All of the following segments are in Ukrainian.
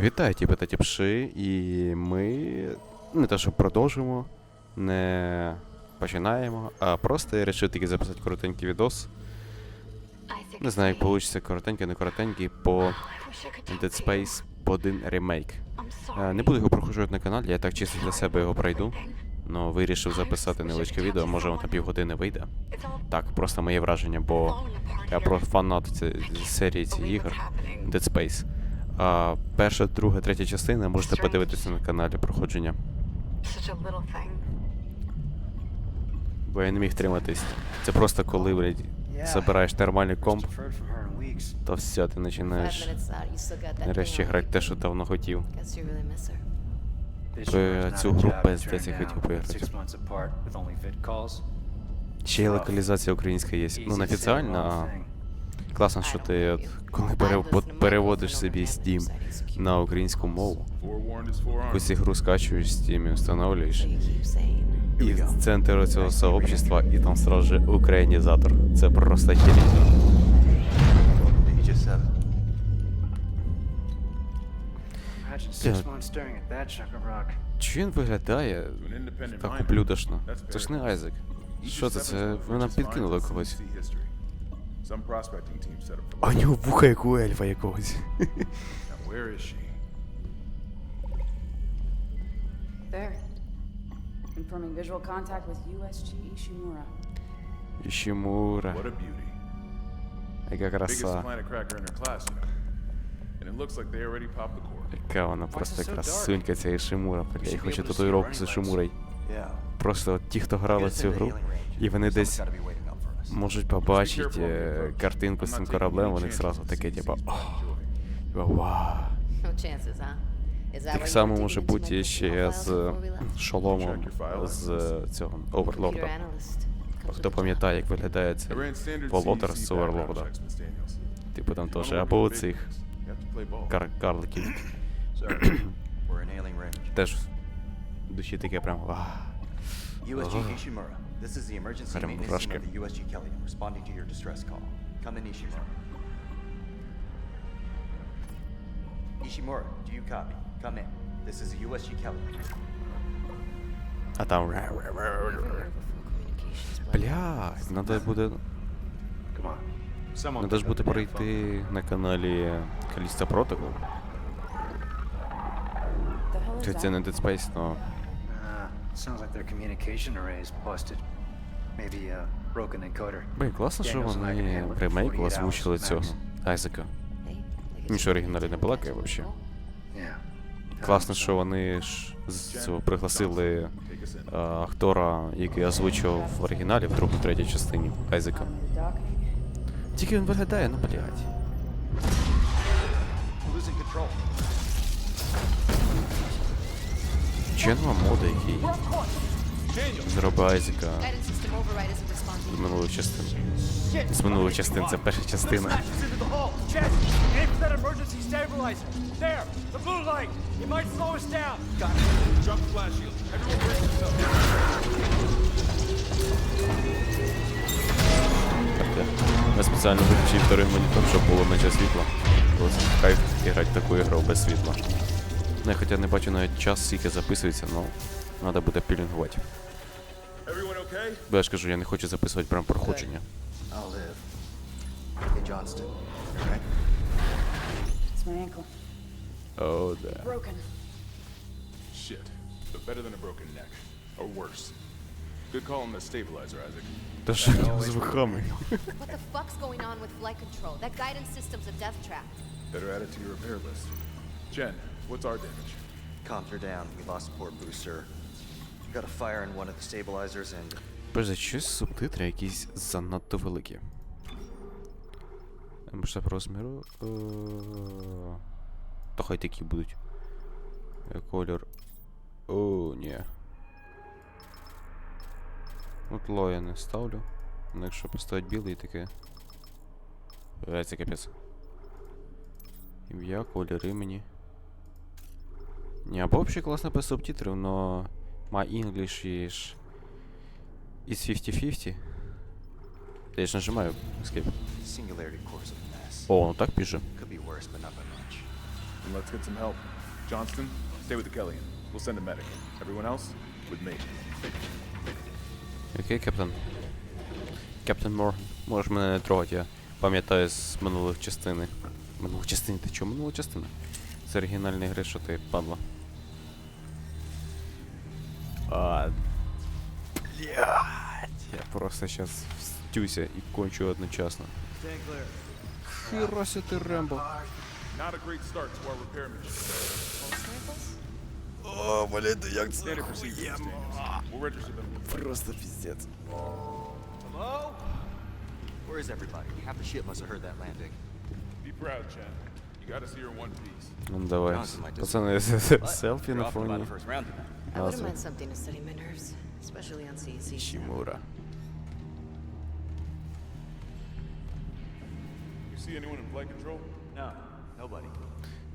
Вітаю, ті та тіпши, і ми не те, що продовжуємо, не починаємо, а просто я вирішив тільки записати коротенький відос. Не знаю, як вийде коротенький, не коротенький по Dead Space один ремейк. Не буду його проходжувати на каналі, я так чисто для себе його пройду. Но вирішив записати невеличке відео, може воно на півгодини вийде. Так, просто моє враження, бо я просто фанат ці- серії цих ігор Dead Space. А перша, друга, третя частина можете подивитися на каналі проходження. Such a thing. Бо я не міг триматись. Це просто коли, блядь, забираєш нормальний комп, то все, ти починаєш нарешті грати те, що давно хотів. В цю гру пиздець я хотів поіграти. Ще й локалізація українська є. Ну, не офіціальна, а класно, що ти, от, коли пере- переводиш собі Steam на українську мову, якусь ігру скачуєш в Steam, встановлюєш, і в центр цього сообщества, і там сразу же українізатор. Це просто херінь. Чи він виглядає так ублюдочно? Це ж не Айзек. Що це? Це ви нам підкинули когось. А у нього вуха як у ельфа якогось. Where is she? There. Confirming visual contact with USG Ishimura. Ішімура. What a beauty. Яка Biggest краса. planet cracker in her class, you know. And it looks like they already popped the core. Яка вона просто красунька, ця Ішимура. Бля, я хочу татуїровку з Ішимурою. Просто от ті, хто грали цю гру, і вони десь можуть побачити е, картинку з цим кораблем, вони зразу таке, типа, о, типа, вау. Так само може бути ще з шоломом з е, цього Оверлорда. Хто пам'ятає, як виглядає це standard з Оверлорда. Типу там теж, або play ball. кар карликів. Теж в душі таке прям. USG Ugh. Ishimura, this is the emergency Прям maintenance team мурашки. of the USG Kelly, responding to your distress call. Come in, Ishimura. Ishimura, do you copy? Come in. This is the USG Kelly. А там. Блядь, надо буде. Надо ж буде пройти на каналі Каліста Протокол. The hell is Чи це не that? Dead Space, но. Uh, sounds like their communication array is busted. Блін, класно, що вони в ремейку озвучили цього. Айзека. Нічого оригіналі не балакає взагалі. Класно, що вони ж з цього пригласили а, актора, який озвучував в оригіналі в другій третій частині Айзека. Тільки він виглядає, ну блядь. Ченва мода, який зробив Айзека з минулих частин. З минулих частин, це перша частина. Я- спеціально виключив второй монітор, щоб було менше світла. Бо кайф грати таку ігру без світла. Ну, я хоча не бачу навіть час, скільки записується, але треба буде пілінгувати. Everyone okay? Бо я ж кажу, я не хочу записувати прям проходження. I'll live. Hey, Johnston. You alright? It's my ankle. О, да. Broken. Shit. But better than a broken neck. Or worse. Good call on the stabilizer, Isaac. Та що з вухами? What the fuck's going on with flight control? That guidance system's a death trap. Better add it to your repair list. Jen, what's our damage? Comms are down. We lost a port booster. Got a fire in one of the stabilizers and Боже, щось субтитри якісь занадто великі. Масштаб розміру. е, Та хай такі будуть. Е, Колір. О, ні. От ло я не ставлю. Ну якщо поставити білий таке. Е, Це капець. Ім'я, колір імені. Ні, або взагалі класно без субтитрів, но my English is is 50-50. Я ж нажимаю Escape. О, ну так пише. Could be worse, but not by much. and let's get some help. Johnston, stay with the Kellian. We'll send a medic. Everyone else, with me. Окей, капітан. Капітан Морган. Можеш мене не трогати, я пам'ятаю з минулих частини. Минулих частин, ти чого минула частина? З оригінальної гри, що ти падла. А, блядь. Я просто сейчас встюся і кончу одночасно. Our repair mission. О, блін, як procedure. We'll register them. Просто піздець. Hello? Where is everybody? Half the ship must have heard that landing. Be proud, Chen. You got us here in one piece. Ну давай, селфі you're на off I wouldn't mind something to steady my nerves, especially on CEC. Чімура. You see anyone in flight control? No, nobody.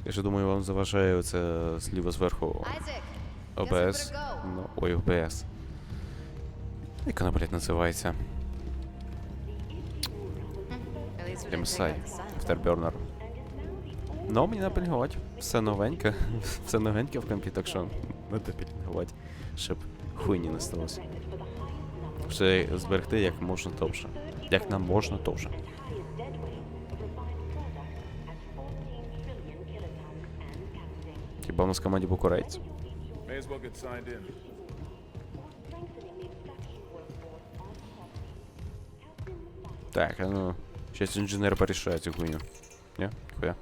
Я ж думаю, вам заважає оце зліва зверху ОБС. Ну, ой, ОБС. Як вона, блядь, називається? Sign. Afterburner. Ну, мені напільгувати. Все новеньке. Все новеньке в компі, так що треба пільгувати, щоб хуйні не сталося. Все зберегти як можна довше. Як нам можна довше. Хіба у нас в команді був кореєць? May as well get signed in. Так, а ну. Щас інженер порішає цю хуйню. Ні? Хуя.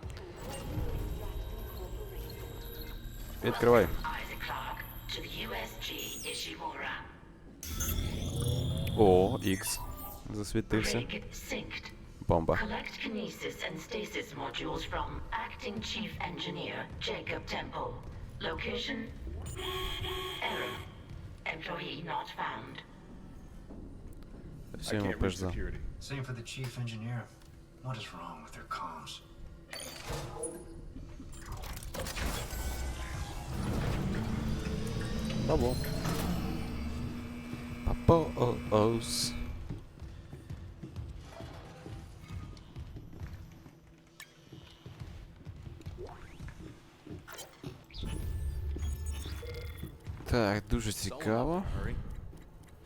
Відкривай. Isaac О, Ікс. Засвітився. Rig synced. Бомба. Collect kinesis and stasis modules from Acting Chief Engineer Jacob Temple. Location? Error. Employee not found. I Все йому can't reach пизда. security. Same for the chief engineer. What is wrong with their comms? Бабло. Папо оус. Так, дуже цікаво. Hurry.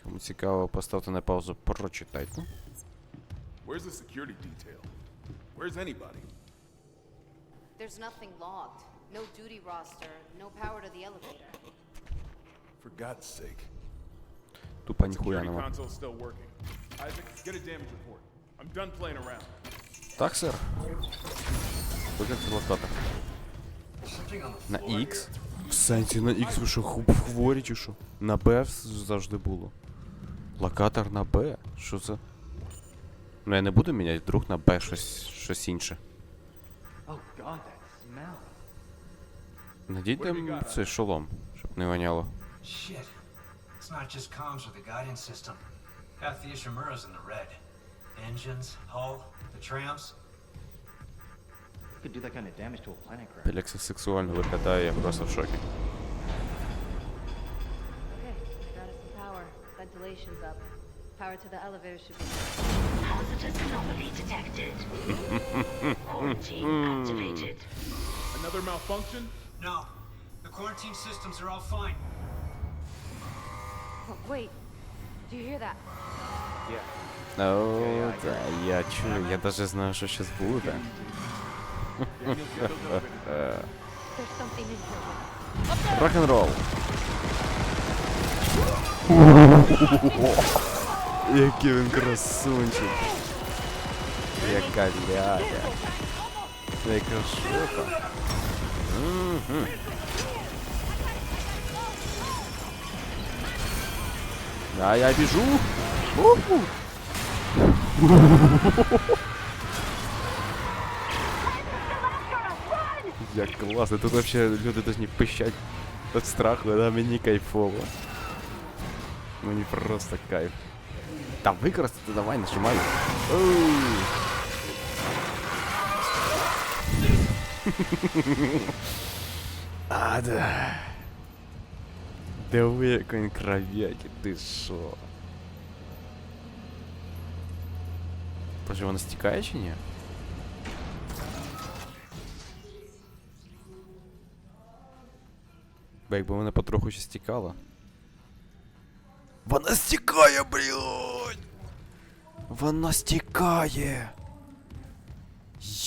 Кому цікаво, поставте на паузу, прочитайте. Where's the security detail? Where's anybody? There's nothing logged. No duty roster, no power to the elevator. For God's sake. Тупо ніхуя нема. Так. Something on the На X? В сенсі на X ви що, хворі чи що? На Б завжди було. Локатор на Б? Що це? Ну я не буду міняти, вдруг на Б щось, щось інше. Oh. Надійте цей шолом, щоб не воняло. Shit. It's not just comms or the guidance system. Half the Ishimura's in the red. Engines, hull, the trams. Could do that kind of damage to a planet crash. Пелікс сексуально виглядає, я просто в шокі. Okay, got us some power. Ventilation's up. Power to the elevator should be. Hazardous anomaly detected. Quarantine activated. Another malfunction? No. The quarantine systems are all fine. Oh, wait. Do you hear that? О, да, я чую, я даже знаю, що щас буде. There's something in here. Рок-н-рол. Який він красунчик. Яка ляля. Яка шока. Мгм. А я біжу. Уху. Як класно, тут вообще люди должны пищать від страху, да, мені кайфово. Мені просто кайф. Та використати давай, нажимай. Оу. а, да. Диви, як він кров'яки, ти шо? Боже, вона стікає чи ні? Бо якби вона потроху ще стікала. Вона стікає, блядь! Вона стікає!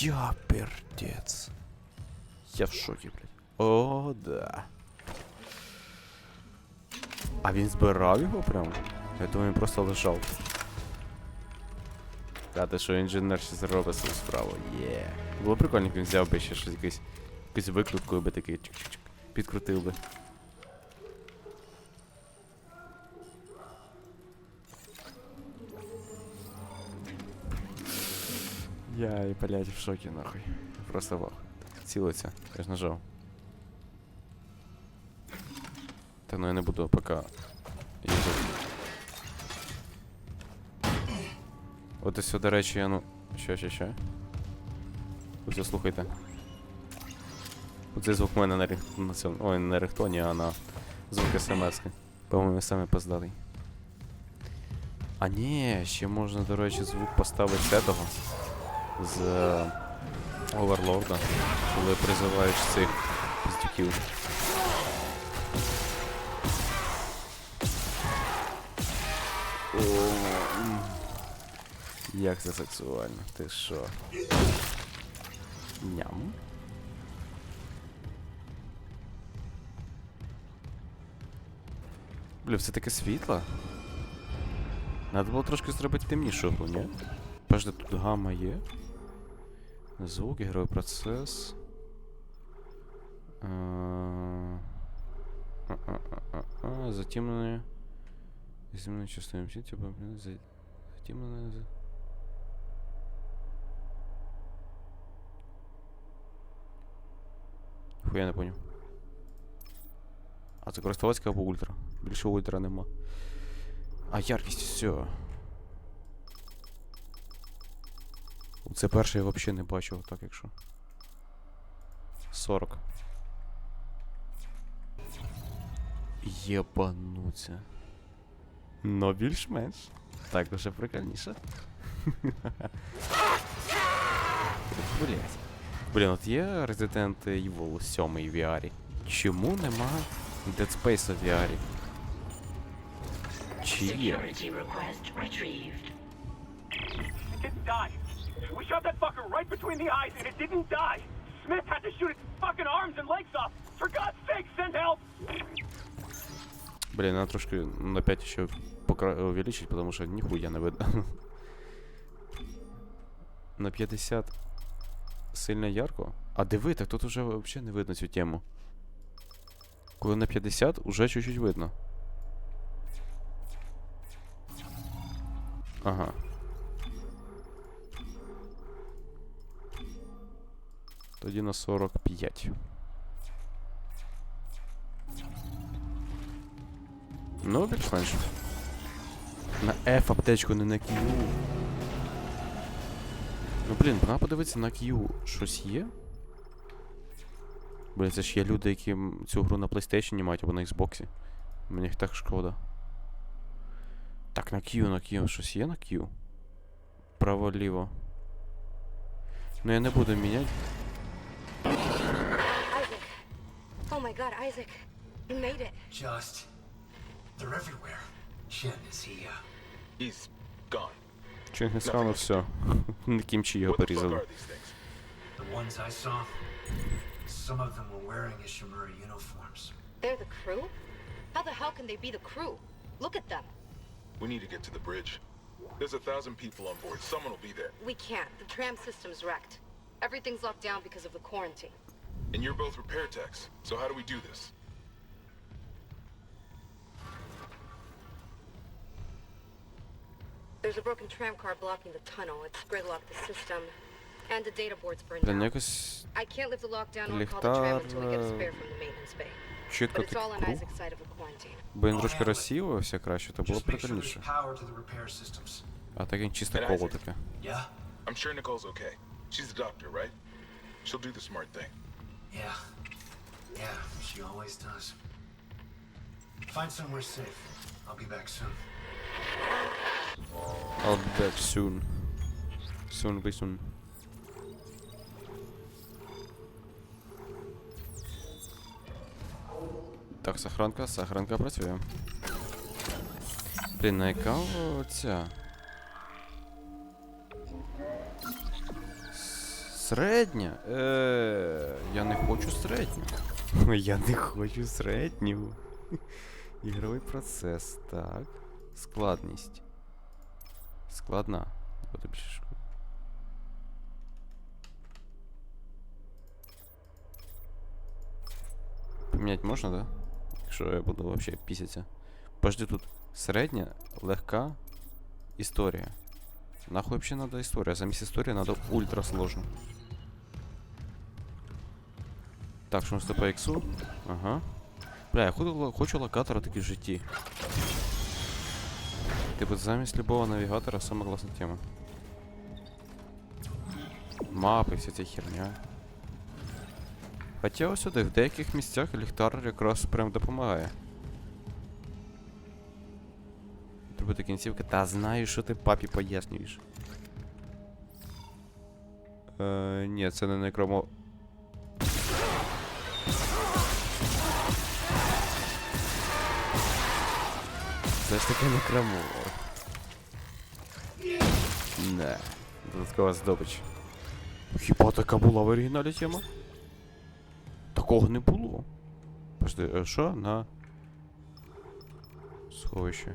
Я пердець. Я в шокі, блядь. О, да. А він збирав його прямо? Я думаю, він просто лежав. Та що інженер ще зробить свою справу. Є. Було прикольно, як він взяв би ще щось якийсь. Якусь викрутку би такий чик-чик-чик. Підкрутив би. Я і, блядь, в шокі нахуй. Просто вах. Цілиться. Я ж нажав. Та ну я не буду поки їздити. От ось, до речі, я ну. Що, що, що? Ось слухайте. Оцей звук мене на рих... на. Ой, не на рихтоні, а на звук смс. По-моєму, саме поздалий. А ні, ще можна, до речі, звук поставити з этого. З Оверлорда. Коли призиваєш цих піздюків. Як це сексуально, ти що? Ням. Бля, все таке світло. Надо було трошки зробити темнішого, ні? Бачите, тут гамма є. Звук, ігровий процес. Затемнення. Затемнення частиною всі, типа, блін, за- затемнення. за- Хуя не поняв. А це користувацька або ультра? Більше ультра нема. А яркість все. Це перше я взагалі не бачив, так якщо. 40. Єбануться. Ну, більш-менш. Так уже прикольніше. Блять. Блін, от є Resident Evil 7 в VR. Чому нема Dead Space в VR? Чи є? We shot that fucker right between the eyes and it didn't die. Smith had to shoot its fucking arms and legs off. For God's sake, send help! Блин, надо трошки на 5 еще покра... увеличить, потому что нихуя не видно. на 50 сильно ярко. А диви, так тут уже вообще не видно цю тему. Коли на 50, уже чуть-чуть видно. Ага. Тоді на 45. Ну, більш-менш. На F аптечку, не на Q. Ну блін, пора подивитися на Q щось є. Блін, це ж є люди, які цю гру на PlayStation мають або на Xbox. Мені їх так шкода. Так, на Q, на Q. Щось є на Q? Право-ліво. Ну я не буду міняти. Oh my god, Isaac. You made it. Just. They're everywhere. Shen, is he, uh. He's gone. Чингисхану все. На кімчі його What the fuck порізали. are these things? The ones I saw? Some of them were wearing Ishimura uniforms. They're the crew? How the hell can they be the crew? Look at them. We need to get to the bridge. There's a thousand people on board. Someone will be there. We can't. The tram system's wrecked. Everything's locked down because of the quarantine. And you're both repair techs. So how do we do this? There's a broken tram car blocking the tunnel. It's gridlocked the system. And the data board's burned Блін, down. якось I can't lift the lockdown or call the tram until we get a Ліхтар, spare from the maintenance bay. чітко But it's all on так Isaac's side of the quarantine. Бо він I'll трошки handle it. розсіювався краще, то було б Just make sure there's прикольніше. power to the repair systems. А так він чисто And коло Isaac. таке. Yeah? I'm sure Nicole's okay. She's the doctor, right? She'll do the smart thing. Yeah. Yeah, she always does. Find somewhere safe. I'll be back soon. I'll be back soon. Soon be soon. Так, сохранка, сохранка працює. Блін, на яка ця? Середня? Е, я не хочу середню. Я не хочу середню. Ігровий процес, так. Складність. Складна. Буде більше шкода. Поміняти можна, да? Якщо я буду вообще пісяться. Подожди тут середня, легка історія. Нахуй вообще надо історія? Замість історії надо ультра сложно. Так, що у нас тут по іксу? Ага. Бля, я хочу, хочу локатора таки в житті. Типу, замість любого навігатора сама класна тема. Мапи, вся ця херня. Хоча ось сюди, в деяких місцях ліхтар якраз прям допомагає. Тобі до кінцівки, та знаю, що ти папі пояснюєш. Е, ні, це не некромо. Це ж таки некромо. Не. Додаткова здобич. Хіба така була в оригіналі тема? Такого не було. Подожди, е, що? На. Сховище.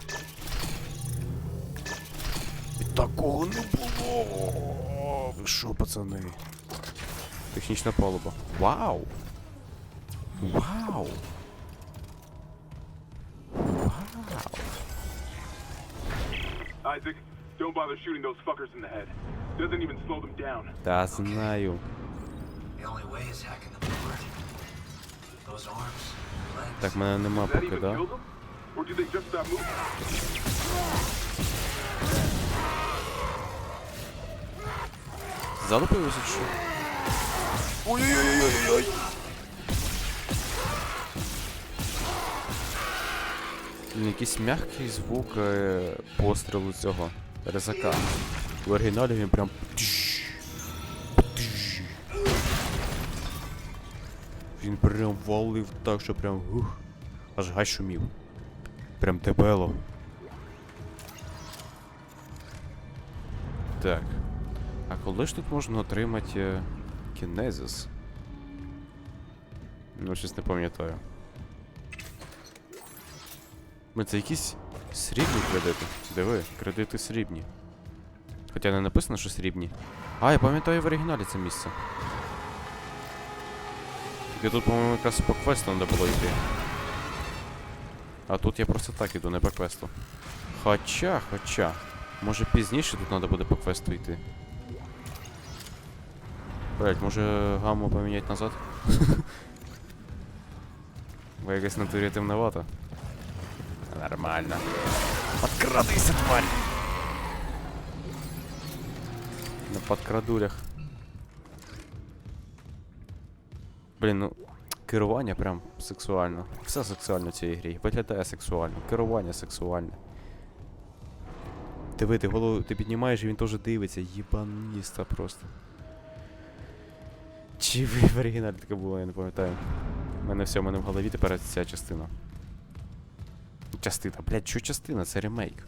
І такого не було. Ви що, пацани? Технічна палуба. Вау! Вау! Вау! Isaac, don't bother shooting those fuckers in the head. Doesn't even slow them down. Та знаю. The only way is hacking them apart. Those arms, legs. Так, мене нема Does поки, да? kill? Or do they just stop moving? Ззаду чи що? Ой-ой-ой-ой-ой! Блін, Якийсь м'який звук е, пострілу цього резака. В оригіналі він прям. Він прям валив так, що прям. Ух, аж гай шумів. Прям дебело. Так. А коли ж тут можна отримати е, кінезис? Ну, щось не пам'ятаю. Ми це якісь срібні кредити. Диви, кредити срібні. Хоча не написано, що срібні. А, я пам'ятаю в оригіналі це місце. Тільки тут, по-моєму, якраз по квесту треба було йти. А тут я просто так іду, не по квесту. Хоча, хоча. Може пізніше тут треба буде по квесту йти. Блять, може гамму поміняти назад? Бо якось на турі темновато. Нормально. Подкрадайся, тварь! На подкрадулях. Блін, ну. Керування прям сексуально. Все сексуально в цій грі. Виглядає сексуально. Керування сексуальне. Диви, ти голову ти піднімаєш і він теж дивиться. Єбаніста просто. Чи ви в оригіналі таке було, я не пам'ятаю. У мене все, в мене в голові тепер ця частина. Частина, блядь, що частина? Це ремейк.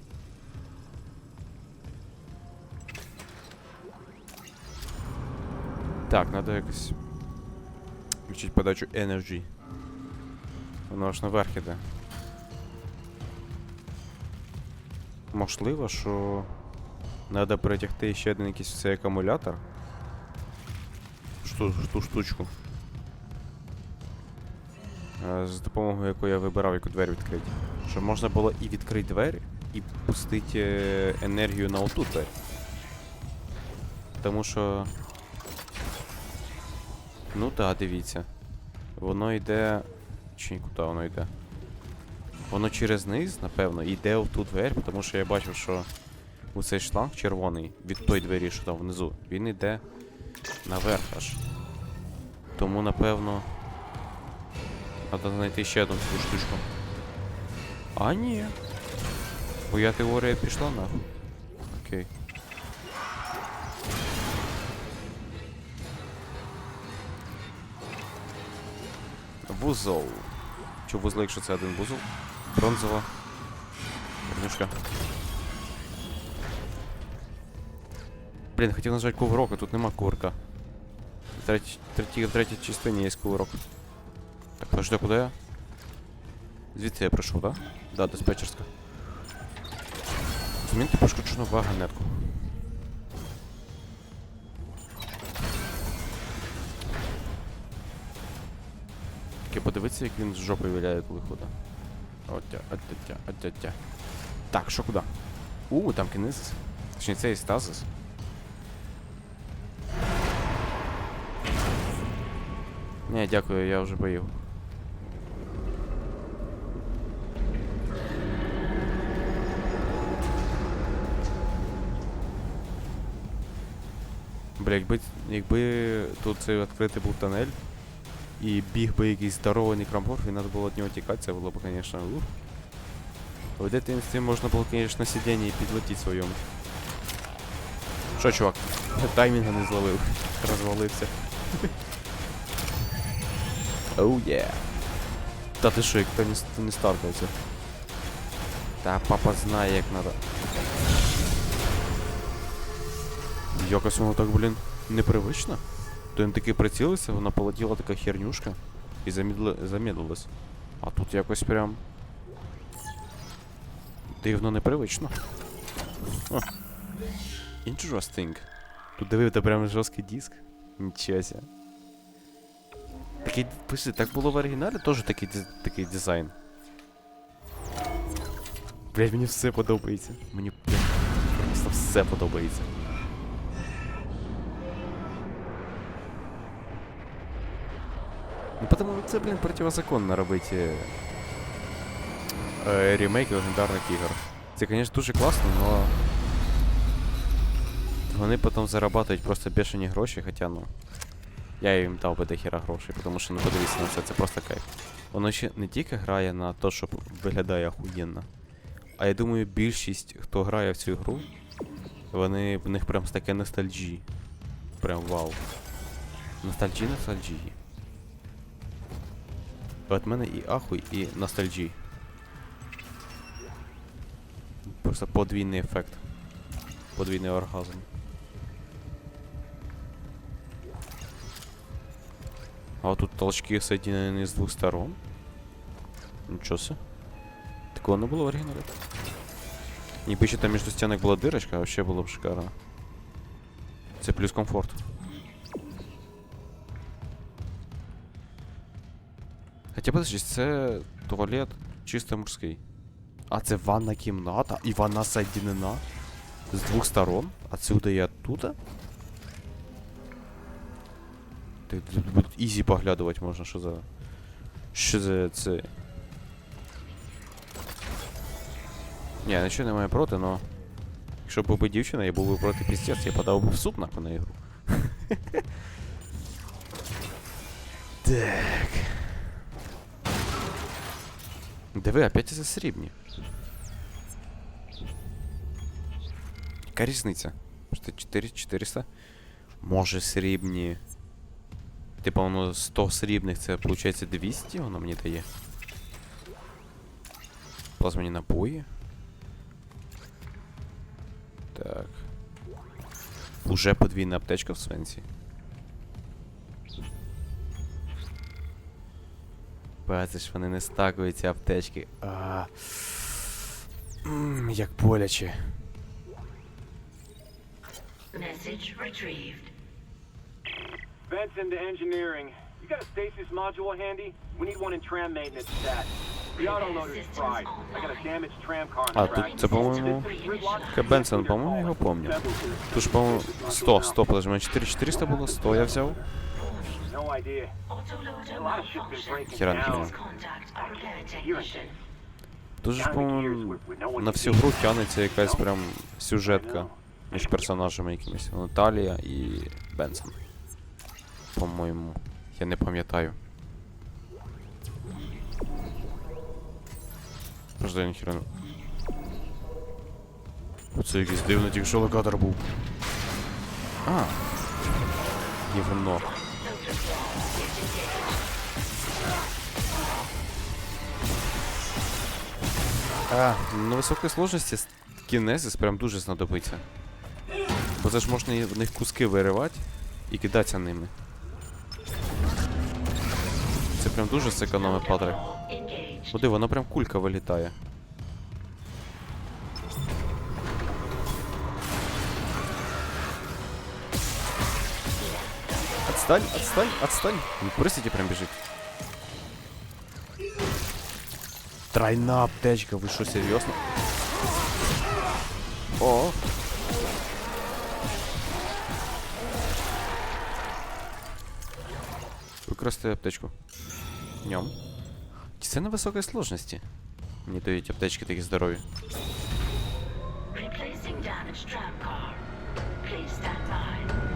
Так, треба якось. Включити подачу Energy. Воно аж наверх іде. Можливо, що треба перетягти ще один якийсь цей акумулятор. Шту, ту штучку. Е, З допомогою якої я вибирав, яку двері відкрити. Щоб можна було і відкрити двері, і пустити е, енергію на оту двері. Тому що. Ну так, дивіться. Воно йде. Чи куди воно йде? Воно через низ, напевно, йде в ту двері, тому що я бачив, що у цей шланг червоний від той двері, що там внизу, він йде наверх аж. Тому, напевно. Треба знайти ще одну таку штучку. А ні. Моя теорія пішла нахуй. Окей. Вузол. Чи вузли, якщо це один вузол. Бронзова. Вернюшка. Блін, хотів нажати кувырок, а тут нема кувырка. В третій, третій, в третій частині є кувырок. Так, подожди, куди я? Звідси я прийшов, так? Да? Да, диспетчерська. Змінити пошкоджену вагонетку. Таке подивитися, як він з жопи виляє, коли ходить. Оття, оття, оття. Так, що куди? У, там кінезис. Точніше, це і стазис. Ні, дякую, я вже поїв. Бля, якби, якби тут цей відкритий був тунель, і біг би якийсь здоровий некроморф, і треба було від нього тікати, це було б, звісно, ух. В дитинстві можна було, звісно, на сидінні підлетіти своєму. Що, чувак? Таймінга не зловив. Розвалився. Оу oh, є. Та ти що, як то не, не старкався. Та папа знає, як надо. Якось воно так, блін, непривично. То він таки прицілився, вона полетіла така хернюшка і замедлилась. А тут якось прям. Дивно непривично. О. Interesting. Тут диви, це прям жорсткий диск. Нічого ся. Такий, пиши, так було в оригіналі теж такий, такий дизайн. Блять, мені все подобається. Мені просто все подобається. Ну потому це, блін, противозаконно робити е, ремейки легендарних ігор. Це, звісно, дуже класно, но вони потім зарабатують просто бешені гроші, хоча ну. Я їм дав би до хіра грошей, тому що ну подивіться на це, це просто кайф. Воно ще не тільки грає на те, що виглядає охуєнно. А я думаю, більшість, хто грає в цю гру, вони в них прям таке ностальджі. Прям вау. Ностальджі ностальджії. От мене і ахуй, і ностальджі. Просто подвійний ефект. Подвійний оргазм. А тут толчки соединены с двух сторон. Ничего себе. Такого не было в оригинале. Ніби ще там между стінок була дирочка, а вообще було б шикарно. Це плюс комфорт. Хоча подожди, це туалет чисто мужський. А це ванна кімната, і вона соединена з двох сторон, отсюда і оттуда. Так тут ізі поглядувати можна, що за. Що за це. Ні, нічого не маю проти, но. Якщо б би дівчина, я був би проти піздець, я подав би в суд нахуй на ігру. так. Диви, опять це срібні. Яка різниця? Що 4 400? Може. Типа воно 100 срібних, це виходить 200 воно мені дає. Плазмані набої. Так. Уже подвійна аптечка в Свенці. Бачиш, вони не стакують ці аптечки. А. Як боляче. Message retrieved. Benson to engineering. You got a stasis module handy? We need one in tram maintenance stat. The autoloader's fried. I got a damaged tram car on А, track. тут це, по-моєму, Бенсон, по-моєму, я його пам'ятаю. Тут ж, по-моєму, 100, 100, подожди, у мене 4400 було, 100 я взяв. No idea. A lot of shit's been breaking Хера down. понимаю. Contact a repair Hearing technician. things. Тут же по-моєму, на всю гру тягнеться якась прям сюжетка між персонажами якимись. Наталія і Бенсон. По-моєму. Я не пам'ятаю. Просто я ніхіра не... Оце якийсь дивний тільки що локатор був. А. Гівно. А, на високій сложності кінезис прям дуже знадобиться. Бо це ж можна в них куски виривати і кидатися ними. Це прям дуже секономить падре. Куди, воно прям кулька вилітає. Отстань, отстань, отстань. Він по присіді прям біжить. Тройна аптечка, ви що, серйозно? О! Використаю аптечку. Ньом. Чи це на високій сложності? Мені дають аптечки такі здорові. Replacing damaged tram car. Please stand by.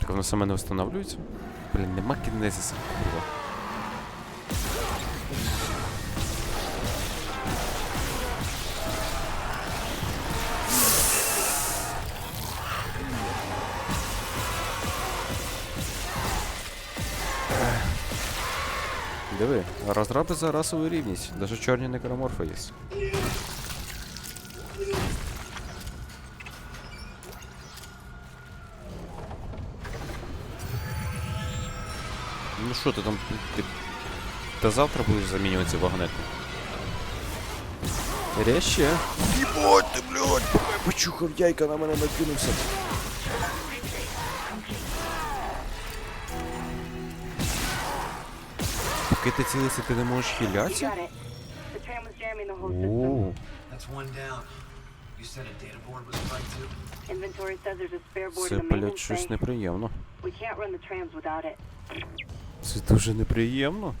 Так воно саме не встановлюється? Блін, нема кінезіса. Курва. Ех. Диви, розраби за расову рівність. Даже чорні некроморфи є. Ну що ти там. Ти... Та завтра будеш замінювати ці вагонети. Ряще. Єбать ти, блядь, почухав яйка на мене накинувся. Поки ти цілився, ти не можеш spare board Це, the блядь, щось неприємно. Це дуже неприємно.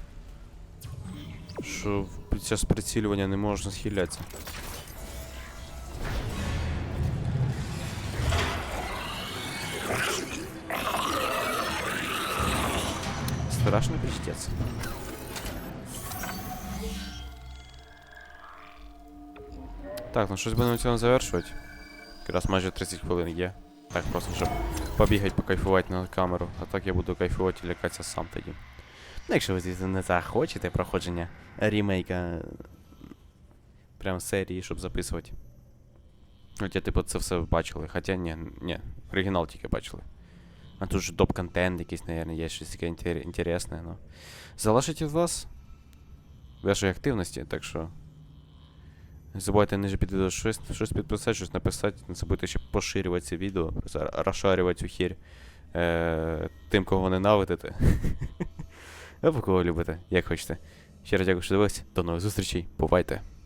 Що під час прицілювання не можна схилятися. Страшно пиздец. Так, ну щось будемо цьому завершувати. Якраз майже 30 хвилин є. Так просто, щоб побігати, покайфувати на камеру. А так я буду кайфувати і лякатися сам тоді. Ну, якщо ви звісно не захочете проходження ремейка прям серії, щоб записувати. Хоча, типу, це все бачили. Хоча ні, ні, оригінал тільки бачили. А тут же топ-контент якийсь, наверное, є щось таке інтер- інтересне, ну. Залишить від вас вашої активності, так що. Не забувайте ниже під відео щось, щось підписати, щось написати. Не забудьте ще поширювати це відео, розшарювати цю хір е, тим, кого ненавидите. Або кого любите, як хочете. Ще раз дякую, що дивились. До нових зустрічей. Бувайте!